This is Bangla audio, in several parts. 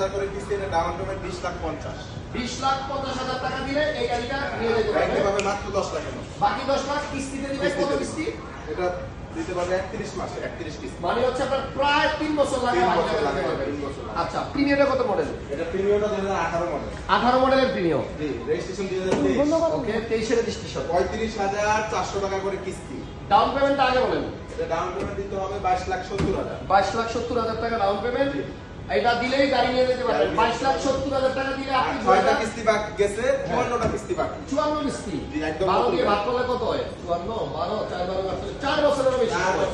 হাজার করে কিস্তি এটা ডাউন পেমেন্ট বিশ লাখ পঞ্চাশ। বিশ লাখ পঞ্চাশ হাজার টাকা দিলে এই গাড়িটা নিয়ে যেতে ব্যাংকে পাবে মাত্র দশ মতো। বাকি দশ লাখ কিস্তিতে দিবে কত কিস্তি? এটা দিতে পারবে একত্রিশ মাসে একত্রিশ কিস্তি। মানে হচ্ছে আপনার প্রায় তিন বছর লাগে। তিন বছর। আচ্ছা প্রিমিয়ামটা কত মডেল এটা প্রিমিয়ামটা দুই হাজার আঠারো মডেল আঠারো মডেলের প্রিমিয়াম জি রেজিস্ট্রেশন দুই হাজার তেইশ। ওকে তেইশের রেজিস্ট্রেশন পঁয়ত্রিশ হাজার চারশো টাকা করে কিস্তি। ডাউন পেমেন্টটা আগে বলেন। এটা ডাউন পেমেন্ট দিতে হবে বাইশ লাখ সত্তর হাজার। বাইশ লাখ সত্তর হাজার টাকা ডাউন পেমেন্ট এটা দিলেই গাড়ি নিয়ে যেতে পারবেন বাইশ লাখ সত্তর হাজার টাকা দিলে আপনি ছয়টা কিস্তি বাকি গেছে চুয়ান্নটা কিস্তি বাকি। চুয়ান্ন কিস্তি। বারো দিয়ে ভাগ করলে কত হয়? চুয়ান্ন বারো চার বারো চার বছরেরও বেশি সময়।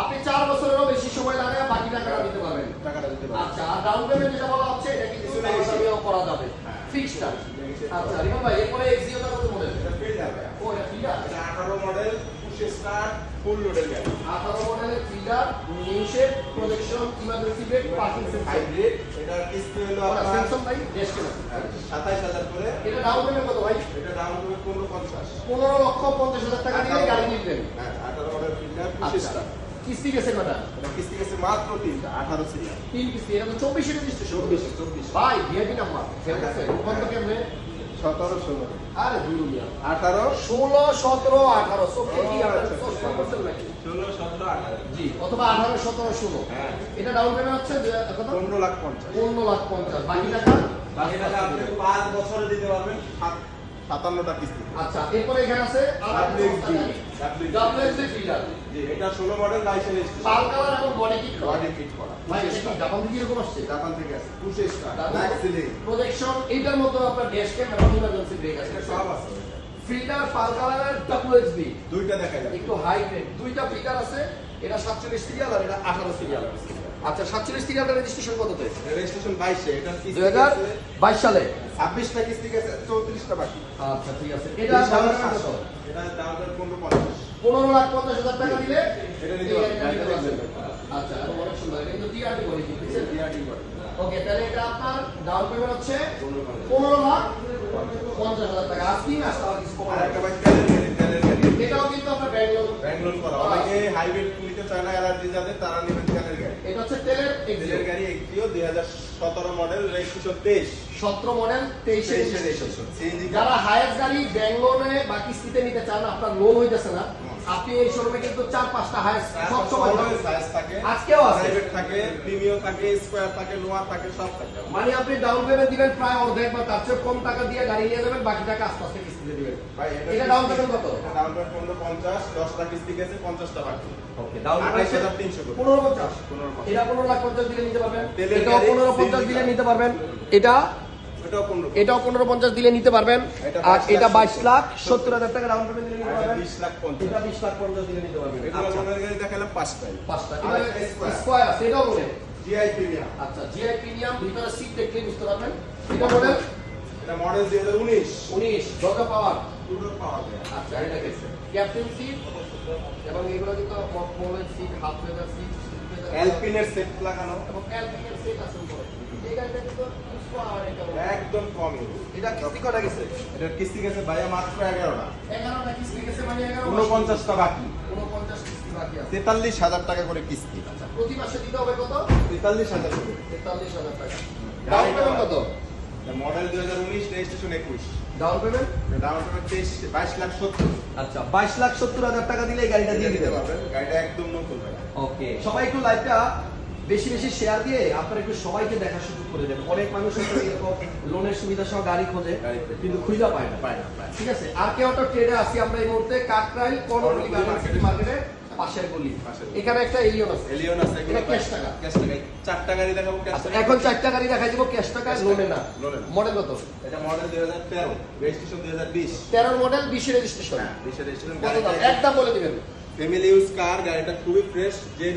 আপনি চার বছরেরও বেশি সময় লাগে বাকি টাকাটা দিতে পারবেন। আচ্ছা আর ডাউন পেমেন্ট যেটা বলা হচ্ছে এটা কিন্তু করা যাবে। হ্যাঁ। ফিক্সড আচ্ছা রিমন ভাই এরপরে এক্সিওটা কত মডেল এটা পেয়ে যাবে ও এটা ফিল্ডার এটা আঠারো মডেল পুশ ফুল লোডের গাড়ি। আঠারো মডেলের Fielder new shape projection emergency brake parking sensor hybrid এটার কিস্তি হলো আপনার স্যামসাং ভাই দেশ কেনা। সাতাইশ হাজার করে। এটা ডাউন পেমেন্ট কত ভাই? এটা দাম হবে পনেরো পঞ্চাশ। পনেরো লক্ষ পঞ্চাশ হাজার টাকা দিয়ে গাড়ি কিনবেন হ্যাঁ মডেল পুশ আচ্ছা কিস্তি গেছে কটা? কিস্তি গেছে মাত্র তিনটা আঠারো সিরিয়াল। তিন কিস্তি এটা তো চব্বিশে রেজিস্ট্রেশন চব্বিশে চব্বিশ। ভাই ভিআইপি নাম্বার ঠিক আছে কত কেমনে? সতেরো ষোলো। আরে দুই আঠারো। ষোলো সতেরো আঠারো কি আপনার চশমা করছেন নাকি ষোলো সতেরো আঠারো। জি অথবা আঠারো সতেরো ষোলো। হ্যাঁ। এটা ডাউন পেমেন্ট হচ্ছে পনেরো লাখ পঞ্চাশ। পনেরো লাখ পঞ্চাশ। বাকি টাকা? বাকি টাকা আপনি পাঁচ বছরে দিতে পারবেন সাতান্নটা কিস্তি। আচ্ছা এরপরে এখানে আছে WXD ডাব্লিউএক্সডি ফিল্টার জি এটা ষোলো মডেল বাইশে পাল কালার এবং বডি কিট করা। বডি জাপান থেকে এরকম আসছে? জাপান থেকে আছে পুশে স্টার প্রজেকশন এইটার মধ্যে আপনার ড্যাশ ক্যাম এবং ইমার্জেন্সি ব্রেক আছে। সব আছে। ফিল্টার পাল কালারের ডাব্লিউএক্সডি দুইটা দেখা যাবে একটু হাই রেট দুইটা ফিল্টার আছে এটা সাতচল্লিশ সিরিয়াল আর এটা আঠারো সিরিয়াল। আচ্ছা সাতচল্লিশ সিরিয়ালটা রেজিস্ট্রেশন কততে? রেজিস্ট্রেশন বাইশে এটা দুই হাজার বাইশ সালে। ছাব্বিশটা কিস্তি গেছে চৌত্রিশটা বাকি। আচ্ছা ঠিক আছে। এটা এটা দাম পনেরো পঞ্চাশ পনেরো লাখ পঞ্চাশ হাজার টাকা দিলে এটা। আচ্ছা অনেক সুন্দর। এটা কিন্তু টিআরটি বলে কি বুঝছেন? DRT করে। ওকে তাহলে এটা আপনার ডাউন পেমেন্ট হচ্ছে। পনেরো লাখ পঞ্চাশ হাজার টাকা আজকে আসতে কিছু কমানো একটা ভাই তেলের গাড়ি, তেলের গাড়ি। না। এটাও কিন্তু আপনার ব্যাঙ্গালোর ব্যাঙ্গালোর করা। অনেকে হাইব্রিড নিতে চায় না, অ্যালার্জি যাদের, তারা নেবেন তেলের গাড়ি। এটা হচ্ছে তেলের তেলের গাড়ি একটিও 2017 মডেল, রেজিস্ট্রেশন 23 সতেরো মডেল তেইশে 23 রেজিস্ট্রেশন রেজিস্ট্রেশন। CNG যারা হায়ার গাড়ি ব্যাঙ্গলোরে বা কিস্তিতে নিতে চান আপনার লোন হইতেছে না আপনি এই শোরুমে কিন্তু চার পাঁচটা হায়ার সব সময় সাইজ থাকে, আজকেও আছে। প্রাইভেট থাকে, প্রিমিও থাকে, স্কয়ার থাকে, নোয়া থাকে, সব থাকে। মানে আপনি ডাউন পেমেন্ট দিবেন প্রায় অর্ধেক বা তার চেয়ে কম টাকা দিয়ে গাড়ি নিয়ে যাবেন বাকি টাকা আস্তে আস্তে কিস্তিতে দিবেন ভাই, এটা ডাউন পেমেন্ট কত ডাউন পেমেন্ট 15 50, 10 টা কিস্তি গেছে, 50 টা বাকি। ওকে ডাউন 28,300 করে। পনেরো পঞ্চাশ 15 50 এটা পনেরো লাখ পঞ্চাশ দিলে নিতে পারবেন গাড়ি, পনেরো পঞ্চাশ দিলে নিতে পারবেন এটা এটাও পনেরো পঞ্চাশ। দিলে নিতে পারবেন। আর এটা বাইশ লাখ সত্তর হাজার টাকা ডাউন পেমেন্ট দিলে নিতে পারবেন। 20 লাখ 50 এটা বিশ লাখ পঞ্চাশ দিলে নিতে পারবেন। মডেল গাড়ি দেখালাম পাঁচটাই পাঁচটা। আর এবারে একটা Square। স্কোয়ার সেটাও জিআই প্রিমিয়াম আচ্ছা জিআই প্রিমিয়াম ভিতরে সিট দেখলে বুঝতে পারবেন। এটা মডেল এটা মডেল 2019 উনিশ। দরজা পাওয়ার। পাওয়া যায় আচ্ছা এটা গেছে ক্যাপ্টেন সিট এবং এগুলো কিন্তু মোবাইল সিট হাফ সিট অ্যালপিনের সেট লাগানো। এবং অ্যালপিনের সেট আছে উপরে। এই গাড়িটা কিন্তু স্কোয়ার এটা বলে। একদম কম এটা কিস্তি কটা গেছে? এটার কিস্তি গেছে ভাইয়া মাত্র এগারোটা। এগারোটা কিস্তি গেছে মানে উনপঞ্চাশটা বাকি। উনপঞ্চাশ কিস্তি বাকি আছে। তেতাল্লিশ হাজার টাকা করে কিস্তি। আচ্ছা প্রতি মাসে দিতে হবে কত? তেতাল্লিশ হাজার করে। তেতাল্লিশ হাজার টাকা। ডাউন পেমেন্ট কত? মডেল দুই হাজার উনিশ রেজিস্ট্রেশন একুশ। Down payment? ডাউন পেমেন্ট তেইশ বাইশ লাখ সত্তর। আচ্ছা বাইশ লাখ সত্তর হাজার টাকা দিলে গাড়িটা দিয়ে দিতে পারবেন। গাড়িটা একদম নতুন ওকে সবাই একটু লাইভটা বেশি বেশি শেয়ার দিয়ে আপনারা একটু সবাইকে দেখার সুযোগ করে দেবেন। অনেক মানুষ এরকম লোনের সুবিধা সহ গাড়ি খোঁজে কিন্তু খুঁজা পায় না। পায় না, ঠিক আছে? আর কেউ একটা ট্রেডে আসি আমরা এই মুহূর্তে কাকরাইল কর্ণফুলি মার্কেটে মার্কেটে পাশের গলি। এখানে একটা এলিয়ন আছে। এলিয়ন আছে এটা cash টাকা। ক্যাশ টাকা চারটা গাড়ি দেখাবো ক্যাশ আচ্ছা টাকা। এখন চারটা গাড়ি দেখাই দিব ক্যাশ টাকা লোনে না। লোনে মডেল কত? এটা মডেল রেজিস্ট্রেশন মডেল বিশে। রেজিস্ট্রেশন হ্যাঁ একদম বলে দিবেন। ফ্যামিলি ইউজ কার গাড়িটা খুবই ফ্রেশ যে